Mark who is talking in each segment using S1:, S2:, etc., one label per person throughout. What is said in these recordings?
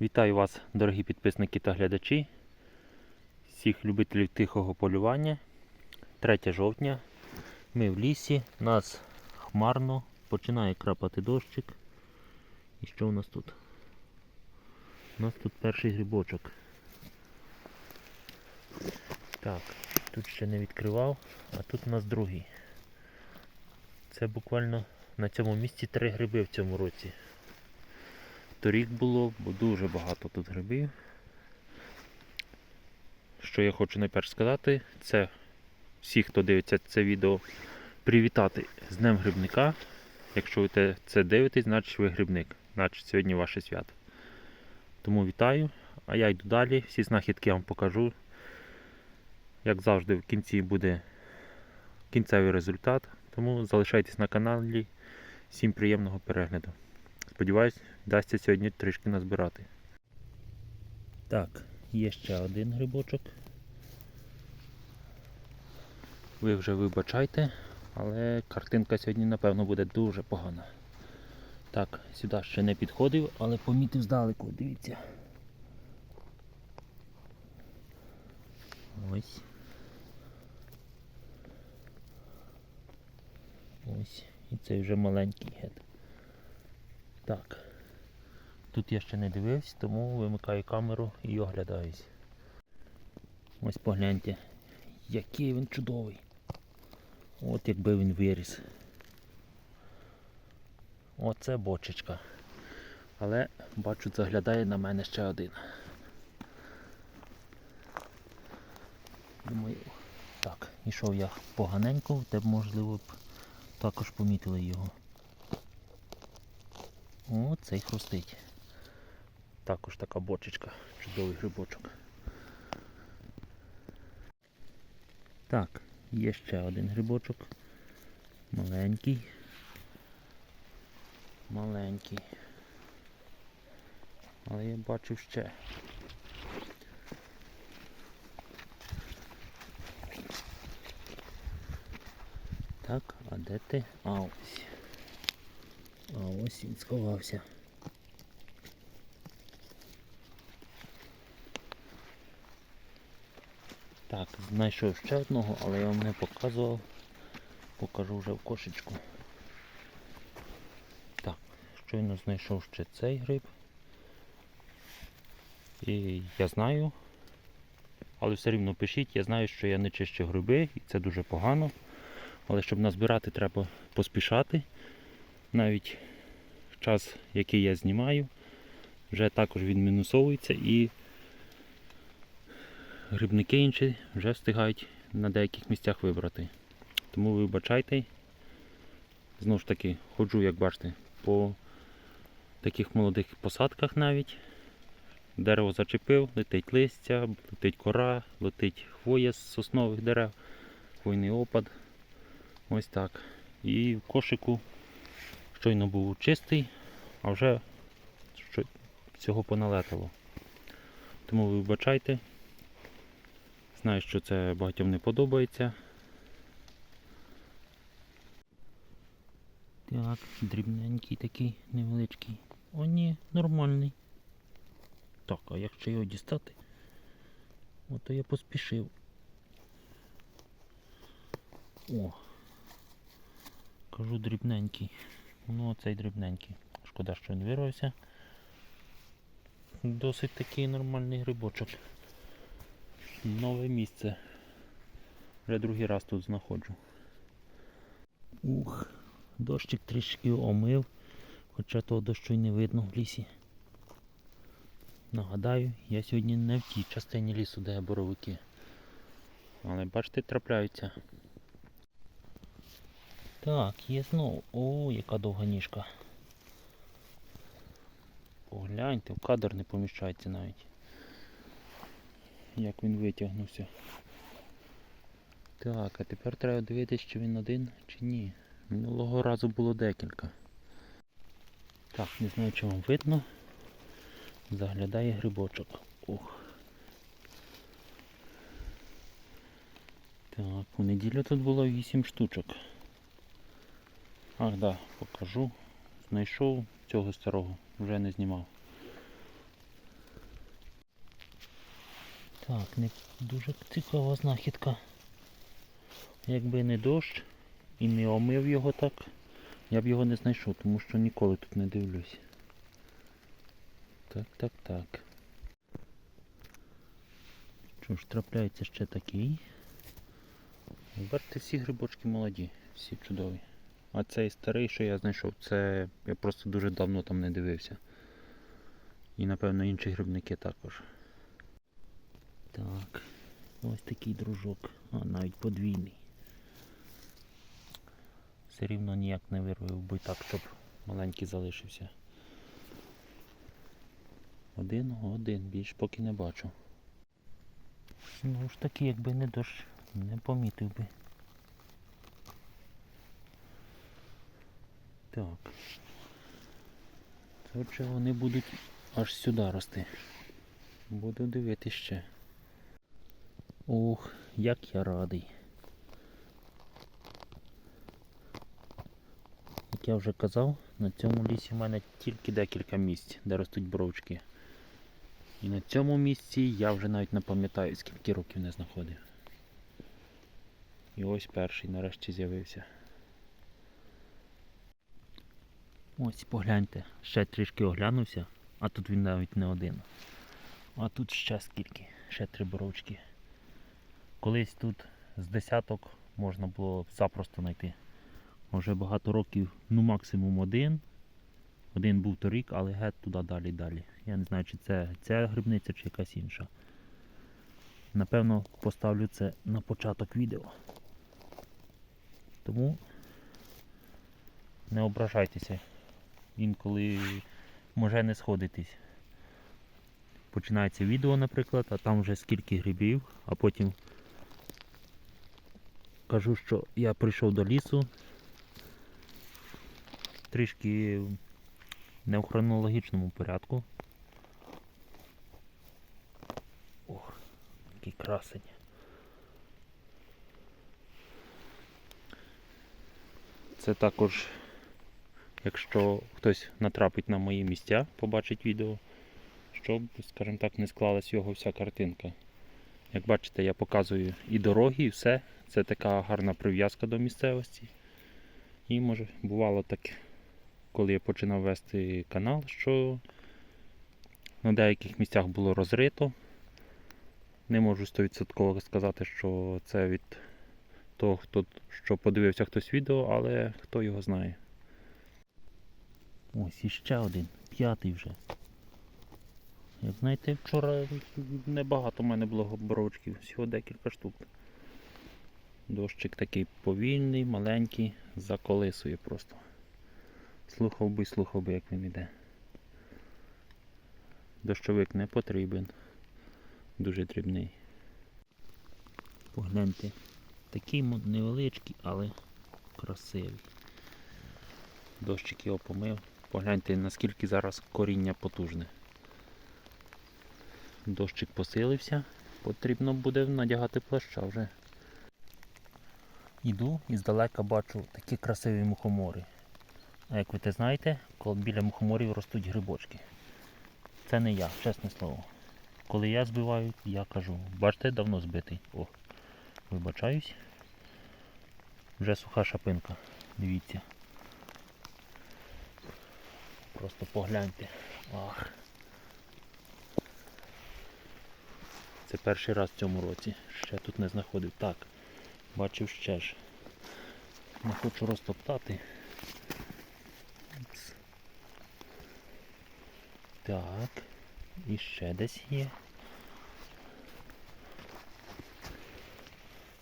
S1: Вітаю вас, дорогі підписники та глядачі, всіх любителів тихого полювання. 3 жовтня. Ми в лісі, нас хмарно, починає крапати дощик. І що у нас тут? У нас тут перший грибочок. Так, тут ще не відкривав, а тут у нас другий. Це буквально на цьому місці три гриби в цьому році. Торік було бо дуже багато тут грибів. Що я хочу найперше сказати, це всі, хто дивиться це відео, привітати з Днем Грибника. Якщо ви це дивитесь, значить ви грибник, значить сьогодні ваше свято. Тому вітаю, а я йду далі, всі знахідки я вам покажу. Як завжди, в кінці буде кінцевий результат. Тому залишайтесь на каналі. Всім приємного перегляду. Сподіваюсь, вдасться сьогодні трішки назбирати. Так, є ще один грибочок. Ви вже вибачайте, але картинка сьогодні, напевно, буде дуже погана. Так, сюди ще не підходив, але помітив здалеку, дивіться. Ось. Ось. І цей вже маленький гет. Так. Тут я ще не дивився, тому вимикаю камеру і оглядаюсь. Ось погляньте, який він чудовий. От якби він виріс. Оце бочечка. Але бачу, заглядає на мене ще один. Думаю, так, ішов я поганенько, те б можливо б також помітили його. О, цей хрустить. Також така бочечка, чудовий грибочок. Так, є ще один грибочок. Маленький. Маленький. Але я бачив ще. Так, а де ти? А ось. Ось він сховався. Так, знайшов ще одного, але я вам не показував. Покажу вже в кошечку. Так, щойно знайшов ще цей гриб. І я знаю, але все рівно пишіть, я знаю, що я не чищу гриби і це дуже погано. Але щоб назбирати, треба поспішати. Навіть час, який я знімаю, вже також відмінусовується і грибники інші вже встигають на деяких місцях вибрати. Тому вибачайте. Знову ж таки, ходжу, як бачите, по таких молодих посадках навіть. Дерево зачепив, летить листя, летить кора, летить хвоя з соснових дерев, хвойний опад. Ось так. І в кошику щойно був чистий, а вже всього поналетало. Тому ви вибачайте. Знаю, що це багатьом не подобається. Так, дрібненький такий невеличкий. О, ні, нормальний. Так, а якщо його дістати, ото я поспішив. О, кажу дрібненький. Ну оцей дрібненький. Шкода, що він вирвався. Досить такий нормальний грибочок. Нове місце. Вже другий раз тут знаходжу. Ух, дощик трішки омив, хоча того дощу й не видно в лісі. Нагадаю, я сьогодні не в тій частині лісу, де боровики. Але бачите, трапляються. Так, є знову. О, яка довга ніжка. Погляньте, в кадр не поміщається навіть. Як він витягнувся. Так, а тепер треба дивитися, чи він один, чи ні. Минулого разу було декілька. Так, не знаю, чи вам видно. Заглядає грибочок. Ох. Так, у неділю тут було 8 штучок. Ах, да, покажу. Знайшов цього старого, вже не знімав. Так, не дуже цікава знахідка. Якби не дощ і не омив його так, я б його не знайшов, тому що ніколи тут не дивлюсь. Так, так, так. Що ж, трапляється ще такий. Бачите, всі грибочки молоді, всі чудові. А цей старий, що я знайшов, це я просто дуже давно там не дивився. І напевно інші грибники також. Так, ось такий дружок, а навіть подвійний. Все рівно ніяк не вирвав би так, щоб маленький залишився. Один, один, більш поки не бачу. Ну ж таки, якби не дощ, не помітив би. Так. Отже, вони будуть аж сюди рости. Буду дивитися ще. Ох, як я радий. Як я вже казав, на цьому лісі в мене тільки декілька місць, де ростуть бровчки. І на цьому місці я вже навіть не пам'ятаю, скільки років не знаходив. І ось перший нарешті з'явився. Ось погляньте, ще трішки оглянувся, а тут він навіть не один. А тут ще скільки, ще три боровчки. Колись тут з десяток можна було запросто знайти. Вже багато років, ну максимум один. Один був торік, але геть туди далі далі. Я не знаю, чи це ця грибниця, чи якась інша. Напевно, поставлю це на початок відео. Тому не ображайтеся. Інколи може не сходитись. Починається відео, наприклад, а там вже скільки грибів, а потім кажу, що я прийшов до лісу. Трішки не в хронологічному порядку. Ох, який красень. Це також, якщо хтось натрапить на мої місця, побачить відео, щоб, скажімо так, не склалась його вся картинка. Як бачите, я показую і дороги, і все. Це така гарна прив'язка до місцевості. І може бувало так, коли я починав вести канал, що на деяких місцях було розрито. Не можу 100% сказати, що це від того, хто що подивився хтось відео, але хто його знає. Ось іще один, п'ятий вже. Як знаєте, вчора небагато в мене було боровочків, всього декілька штук. Дощик такий повільний, маленький, заколисує просто. Слухав би, слухав би, як він іде. Дощовик не потрібен. Дуже дрібний. Погляньте. Такий невеличкий, але красивий. Дощик його помив. Погляньте, наскільки зараз коріння потужне. Дощик посилився, потрібно буде надягати плаща вже. Іду і здалека бачу такі красиві мухомори. А як ви те знаєте, коли біля мухоморів ростуть грибочки. Це не я, чесне слово. Коли я збиваю, я кажу, бачите, давно збитий. О, вибачаюсь. Вже суха шапинка. Дивіться. Просто погляньте. Ах. Це перший раз в цьому році. Ще тут не знаходив. Так, бачив ще ж. Не хочу розтоптати. Так. І ще десь є.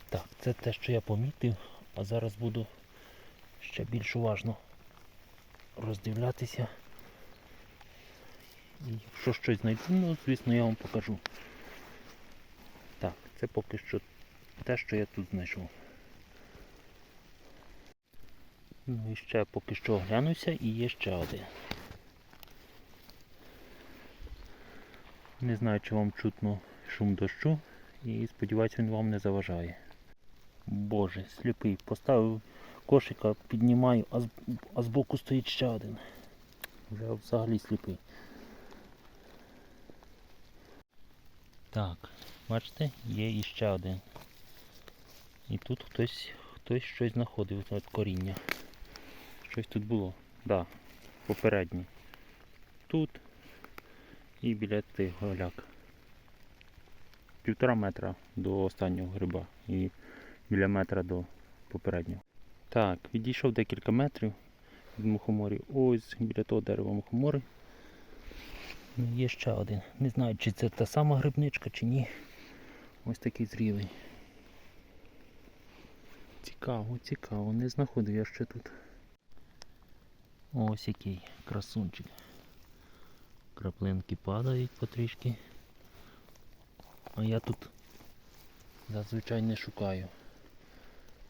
S1: Так, це те, що я помітив, а зараз буду ще більш уважно роздивлятися. Якщо щось знайду, ну, звісно, я вам покажу. Так, це поки що те, що я тут знайшов. Ну і ще поки що оглянуся і є ще один. Не знаю, чи вам чутно шум дощу і сподіваюся він вам не заважає. Боже, сліпий. Поставив кошика, піднімаю, а, з, а збоку стоїть ще один. Вже взагалі сліпий. Так, бачите, є іще один. І тут хтось, хтось щось знаходив, от коріння. Щось тут було. Да, попередній. Тут і біля тих голяк. Півтора метра до останнього гриба і біля метра до попереднього. Так, відійшов декілька метрів від мухоморів. Ось біля того дерева мухомори. Є ще один. Не знаю, чи це та сама грибничка, чи ні. Ось такий зрілий. Цікаво, цікаво, не знаходив я ще тут. Ось який красунчик. Краплинки падають потрішки. А я тут зазвичай не шукаю.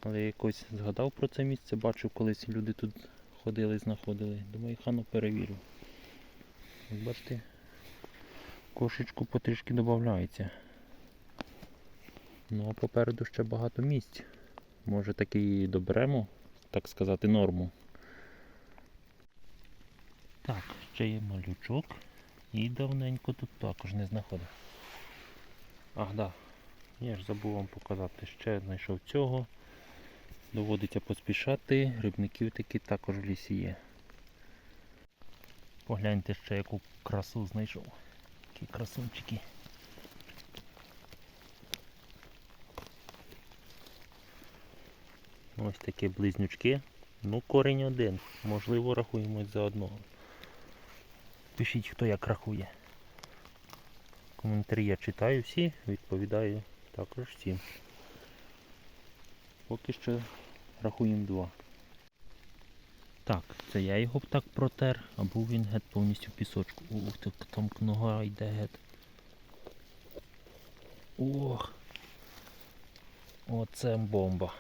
S1: Але якось згадав про це місце, бачив, колись люди тут ходили, знаходили. Думаю, хану перевірю. Бачите, кошечку потрішки додається. Ну а попереду ще багато місць. Може таки і доберемо, так сказати, норму. Так, ще є малючок. І давненько тут також не знаходив. Ах, да. Я ж забув вам показати. Ще знайшов цього. Доводиться поспішати. Грибників таки також в лісі є. Погляньте ще яку красу знайшов. Які красунчики. Ось такі близнючки. Ну, корінь один. Можливо, рахуємось за одного. Пишіть, хто як рахує. Коментарі я читаю всі, відповідаю також всім. Поки що рахуємо два. Так, це я його так протер, а був він геть повністю в пісочку. Ух, так там нога йде геть. Ох. Оце бомба.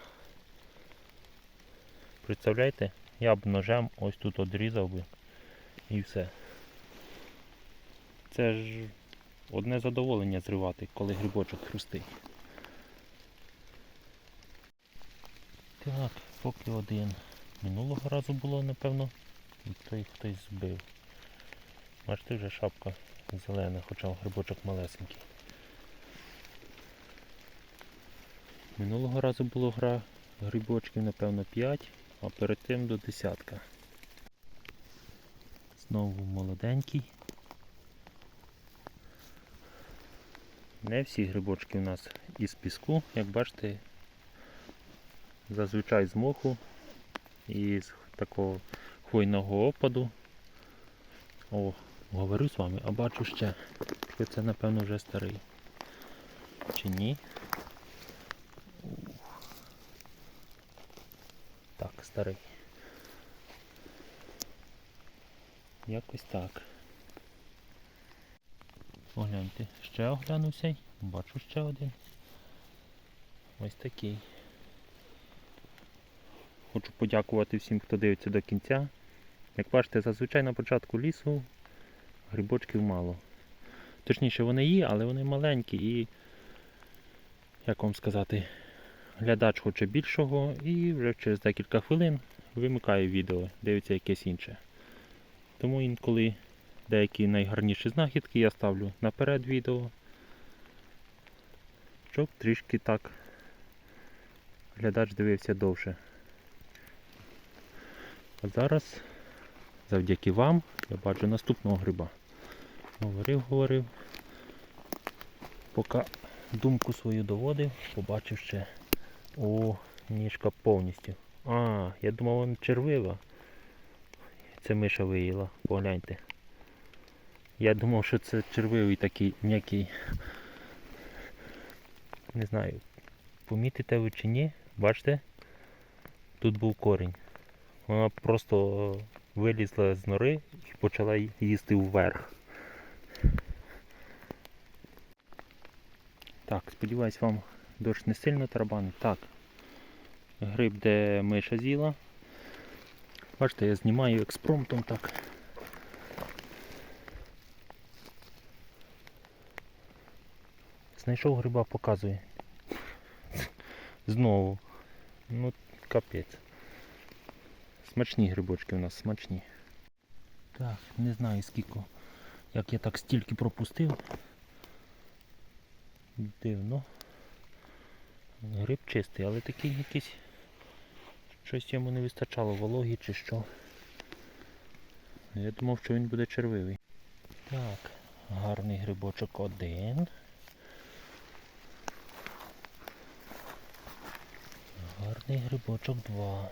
S1: Представляєте? Я б ножем ось тут одрізав би і все. Це ж одне задоволення зривати, коли грибочок хрустить. Так, поки один. Минулого разу було, напевно, і той хтось збив. Бачите, вже шапка зелена, хоча грибочок малесенький. Минулого разу було гра грибочків, напевно, 5, а перед тим до десятка. Знову молоденький. Не всі грибочки у нас із піску, як бачите, зазвичай з моху і з такого хвойного опаду. О, говорю з вами, а бачу ще, що це напевно вже старий. Чи ні? Так, старий. Якось так. Погляньте, ще оглянувся. Бачу ще один. Ось такий. Хочу подякувати всім, хто дивиться до кінця. Як бачите, зазвичай на початку лісу грибочків мало. Точніше вони є, але вони маленькі і, як вам сказати, глядач хоче більшого і вже через декілька хвилин вимикає відео, дивиться якесь інше. Тому інколи деякі найгарніші знахідки я ставлю наперед відео, щоб трішки так глядач дивився довше. А зараз, завдяки вам, я бачу наступного гриба. Говорив, говорив. Поки думку свою доводив, побачив ще. О, ніжка повністю. А, я думав, вона червива. Це миша виїла, погляньте. Я думав, що це червивий такий м'який. Не знаю, помітите ви чи ні, бачите? Тут був корінь. Вона просто вилізла з нори і почала їсти вверх. Так, сподіваюсь, вам дощ не сильно тарабанить. Так. Гриб, де миша з'їла. Бачите, я знімаю експромтом так. Знайшов гриба, показує. Знову. Ну, капець. Смачні грибочки у нас, смачні. Так, не знаю скільки. Як я так стільки пропустив. Дивно. Гриб чистий, але такий якийсь. Щось йому не вистачало вологі чи що. Я думав, що він буде червивий. Так, гарний грибочок один. Гарний грибочок два.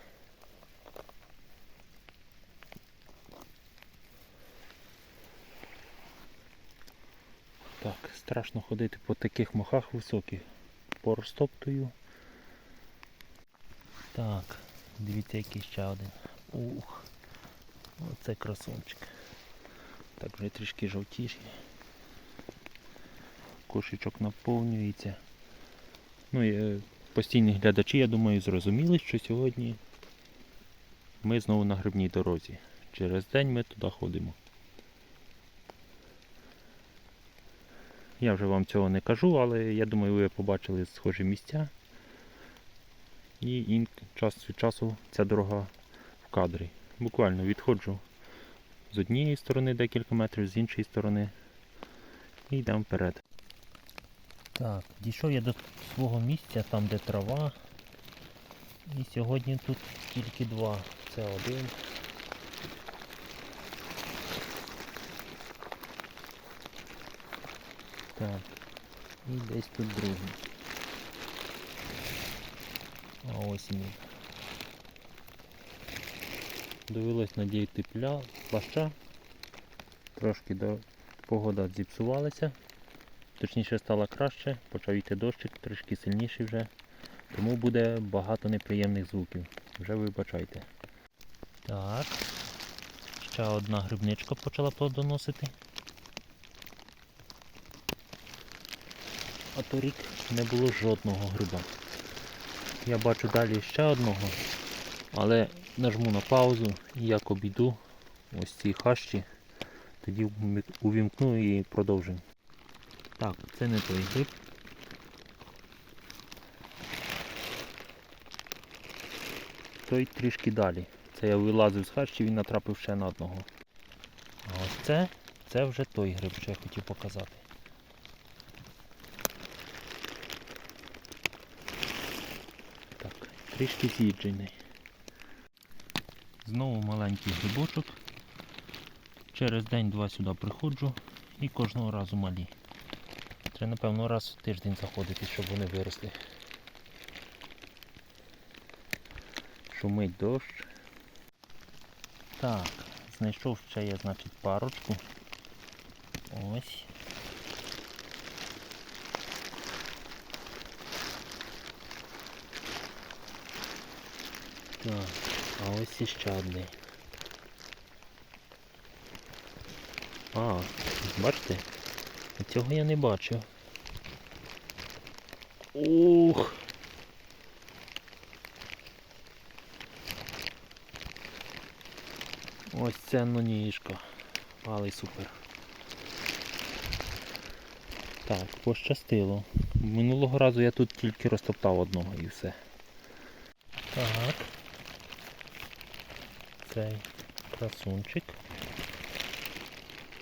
S1: Так, страшно ходити по таких мохах високих. Порозтоптую. Так, дивіться який ще один. Ух. Оце красунчик. Так вже трішки жовтіші. Кошечок наповнюється. Ну і е, постійні глядачі, я думаю, зрозуміли, що сьогодні ми знову на грибній дорозі. Через день ми туди ходимо. Я вже вам цього не кажу, але я думаю, ви побачили схожі місця. І час від часу ця дорога в кадрі. Буквально відходжу з однієї сторони декілька метрів, з іншої сторони і йдемо вперед. Так, дійшов я до свого місця, там де трава. І сьогодні тут тільки два. Це один. Так. І десь тут другий. А ось він. Довелось надіяти пля, плаща. Трошки до... погода зіпсувалася. Точніше стало краще, почав йти дощик, трішки сильніший вже. Тому буде багато неприємних звуків. Вже вибачайте. Так. Ще одна грибничка почала плодоносити. А торік не було жодного гриба. Я бачу далі ще одного, але нажму на паузу і як обійду ось ці хащі, тоді увімкну і продовжимо. Так, це не той гриб. Той трішки далі. Це я вилазив з хащі, він натрапив ще на одного. А ось це, це вже той гриб, що я хотів показати. Трішки з'їджений. Знову маленький грибочок. Через день-два сюди приходжу і кожного разу малі. Треба, напевно, раз в тиждень заходити, щоб вони виросли. Шумить дощ. Так, знайшов ще я, значить, парочку. Ось. Так, а ось іще одне. А, бачите? Цього я не бачив. Ух! Ось це ну. Але супер. Так, пощастило. Минулого разу я тут тільки розтоптав одного і все. Так. Цей красунчик.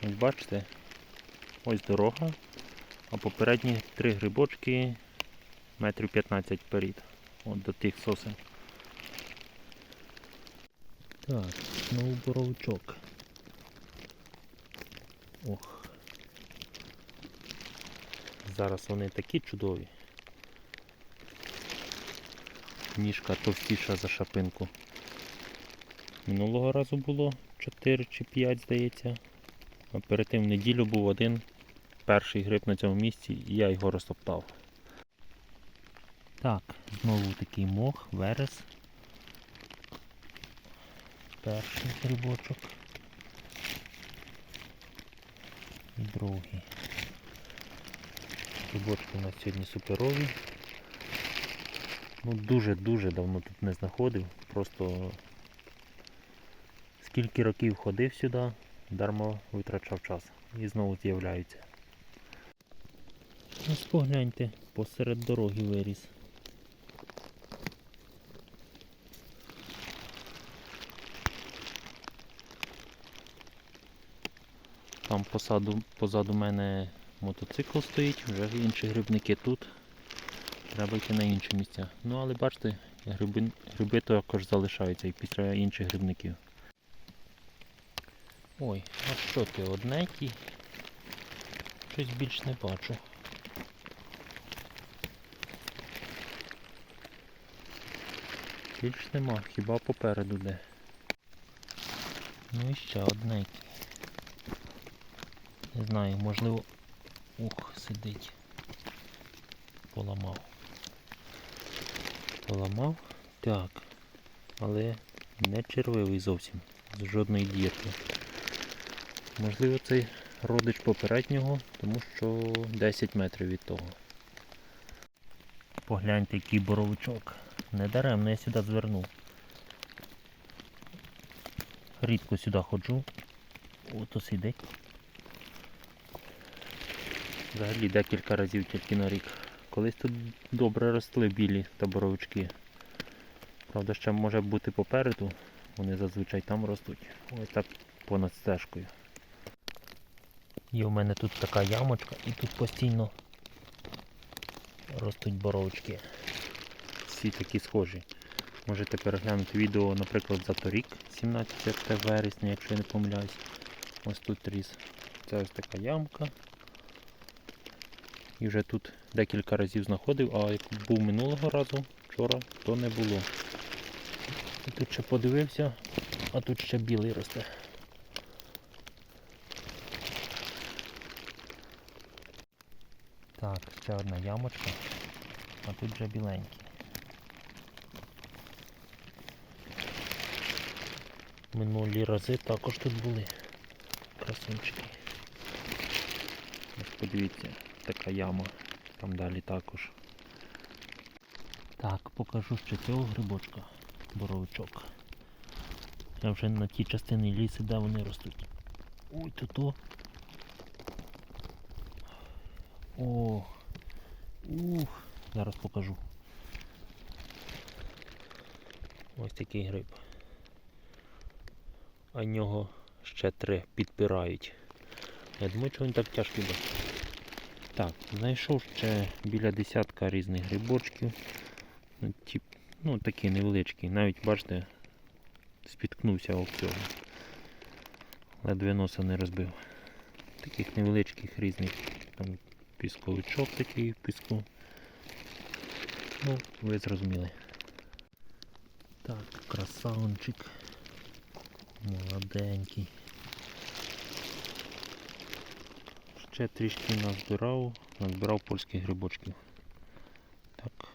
S1: Ось бачите, ось дорога, а попередні три грибочки метрів 15 вперед. От до тих сосен. Так, знову боровичок. Ох. Зараз вони такі чудові. Ніжка товстіша за шапинку. Минулого разу було 4 чи 5, здається. А перед тим в неділю був один перший гриб на цьому місці і я його розтоптав. Так, знову такий мох, верес. Перший грибочок. І другий. Грибочки у нас сьогодні суперові. Ну дуже-дуже давно тут не знаходив. Просто скільки років ходив сюди, дармо витрачав час. І знову з'являються. Ось погляньте, посеред дороги виріс. Там посаду, позаду мене мотоцикл стоїть, вже інші грибники тут. Треба йти на інші місця. Ну але бачите, гриби, гриби також залишаються і після інших грибників. Ой, а що ти одненький? Щось більш не бачу. Більш нема, хіба попереду де. Ну і ще одненький. Не знаю, можливо. Ух, сидить. Поламав. Поламав? Так. Але не червивий зовсім. З жодної дірки. Можливо, цей родич попереднього, тому що 10 метрів від того. Погляньте, який боровичок. Недаремно я сюди звернув. Рідко сюди ходжу. Ото сидить. Взагалі декілька разів тільки на рік. Колись тут добре росли білі та боровички. Правда, ще може бути попереду. Вони зазвичай там ростуть. Ось так понад стежкою. Є в мене тут така ямочка і тут постійно ростуть боровички. Всі такі схожі. Можете переглянути відео, наприклад, за торік, 17 вересня, якщо я не помиляюсь. Ось тут ріс. Це ось така ямка. І вже тут декілька разів знаходив, а як був минулого разу, вчора, то не було. І тут ще подивився, а тут ще білий росте. Так, ще одна ямочка, а тут вже біленький. Минулі рази також тут були красунчики. Ось подивіться, така яма, там далі також. Так, покажу ще цього грибочка, боровичок. Я вже на ті частини лісу, де вони ростуть. Ой, тут то. О, ух, зараз покажу. Ось такий гриб. А нього ще три підпирають. Я думаю, що він так тяжкий буде. Так, знайшов ще біля десятка різних грибочків. Ну, Тип, ну такі невеличкі. Навіть бачите, спіткнувся об цього. Ледве носа не розбив. Таких невеличких різних там пісковичок такий в піску. Ну, ви зрозуміли. Так, красавчик. Молоденький. Ще трішки назбирав, назбирав польських грибочків. Так.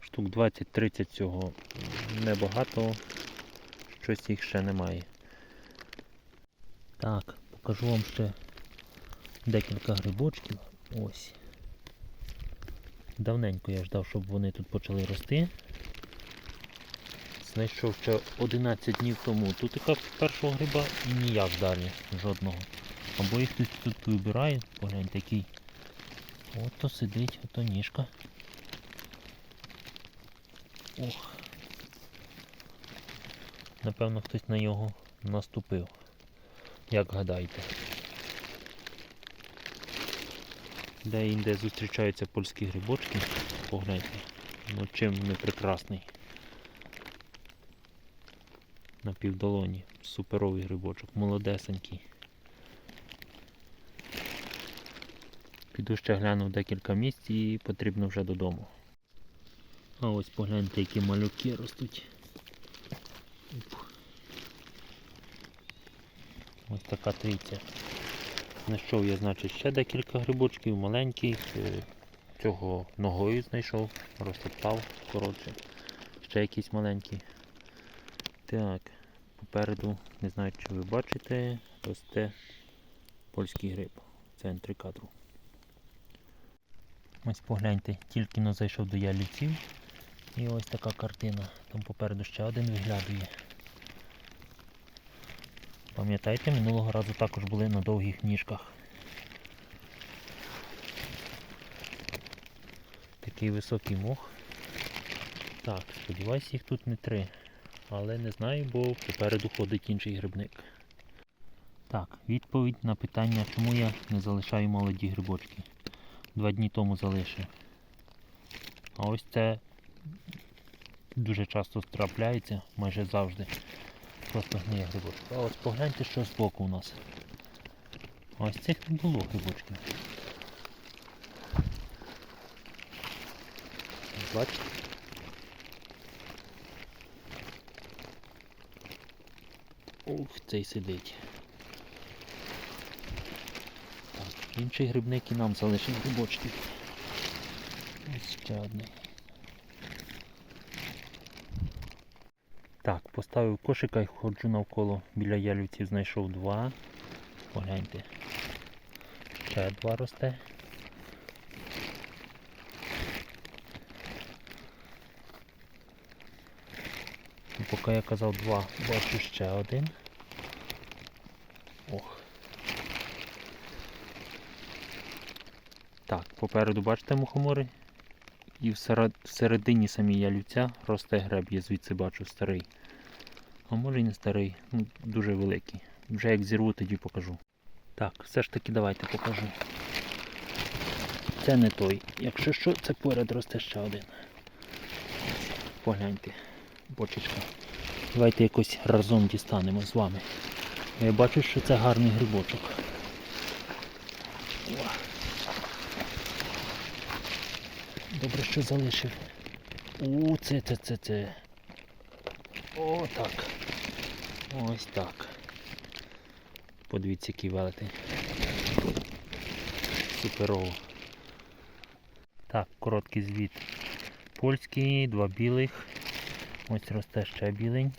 S1: Штук 20-30 цього небагато, щось їх ще немає. Так, покажу вам ще декілька грибочків. Ось. Давненько я ждав, щоб вони тут почали рости. Знайшов ще 11 днів тому. Тут така першого гриба і ніяк далі, жодного. Або їх хтось тут вибирає, погляньте який. Ото сидить, ото ніжка. Ох. Напевно хтось на нього наступив. Як гадаєте? Де інде зустрічаються польські грибочки, погляньте. Ну чим не прекрасний. На півдолоні. Суперовий грибочок, молодесенький. Піду ще гляну декілька місць і потрібно вже додому. А ось погляньте, які малюки ростуть. Ось така трійця. Знайшов я, значить, ще декілька грибочків, маленьких. Е, Цього ногою знайшов, розтоптав коротше. Ще якісь маленькі. Так, попереду, не знаю, чи ви бачите, росте польський гриб в центрі кадру. Ось погляньте, тільки но зайшов до ялівців. І ось така картина. Там попереду ще один виглядує. Пам'ятаєте, минулого разу також були на довгих ніжках. Такий високий мох. Так, сподіваюсь, їх тут не три. Але не знаю, бо попереду ходить інший грибник. Так, відповідь на питання, чому я не залишаю молоді грибочки. Два дні тому залишив. А ось це дуже часто трапляється, майже завжди. Просто гниє грибочок. А ось погляньте, що збоку у нас. Ось цих не було грибочків. Бачите? Ух, цей сидить. Так, інший грибник і нам залишив грибочків. Ось ще одний. Так, поставив кошика і ходжу навколо біля ялівців, знайшов два. Погляньте. Ще два росте. І поки я казав два, бачу ще один. Ох. Так, попереду бачите мухомори? І всередині самі ялівця росте греб, я звідси бачу старий. А може і не старий, ну дуже великий. Вже як зірву, тоді покажу. Так, все ж таки давайте покажу. Це не той. Якщо що, це поряд росте ще один. Погляньте, бочечка. Давайте якось разом дістанемо з вами. Я бачу, що це гарний грибочок. О. Добре, що залишив. У, це, це, це, це. О, так. Ось так. Подивіться, який велетень. Суперово. Так, короткий звіт. Польський, два білих. Ось росте ще білень.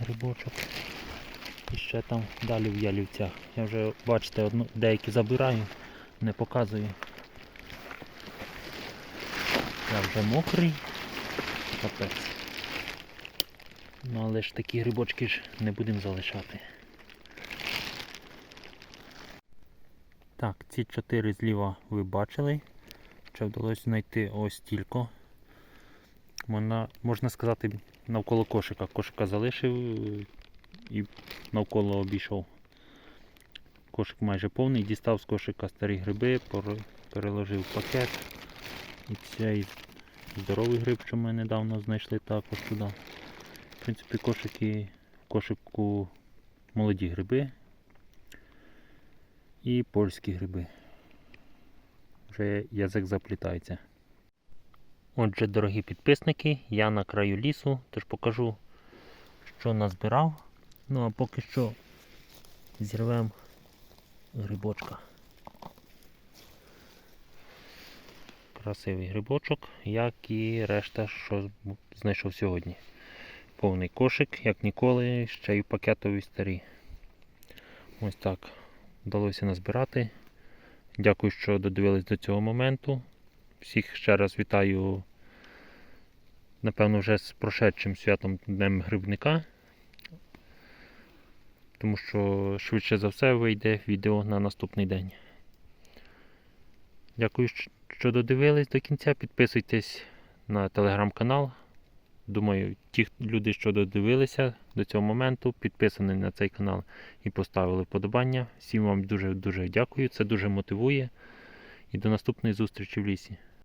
S1: Грибочок. І ще там далі в ялівцях. Я вже, бачите, одну, деякі забираю, не показую. Я вже мокрий. Капець. Ну але ж такі грибочки ж не будемо залишати. Так, ці чотири зліва ви бачили. Що вдалося знайти ось тільки. Можна, можна сказати, навколо кошика. Кошика залишив е, і навколо обійшов. Кошик майже повний, дістав з кошика старі гриби, переложив пакет. І цей здоровий гриб, що ми недавно знайшли також туди. Принципі, кошики, кошику молоді гриби і польські гриби. Вже язик заплітається. Отже, дорогі підписники, я на краю лісу, тож покажу, що назбирав. Ну а поки що зірвемо грибочка. Красивий грибочок, як і решта, що знайшов сьогодні. Повний кошик, як ніколи, ще й пакетові старі. Ось так вдалося назбирати. Дякую, що додивились до цього моменту. Всіх ще раз вітаю, напевно, вже з прошедшим святом Днем Грибника. Тому що швидше за все вийде відео на наступний день. Дякую, що додивились до кінця. Підписуйтесь на телеграм-канал. Думаю, ті люди, що додивилися до цього моменту, підписані на цей канал і поставили вподобання. Всім вам дуже-дуже дякую. Це дуже мотивує. І до наступної зустрічі в лісі.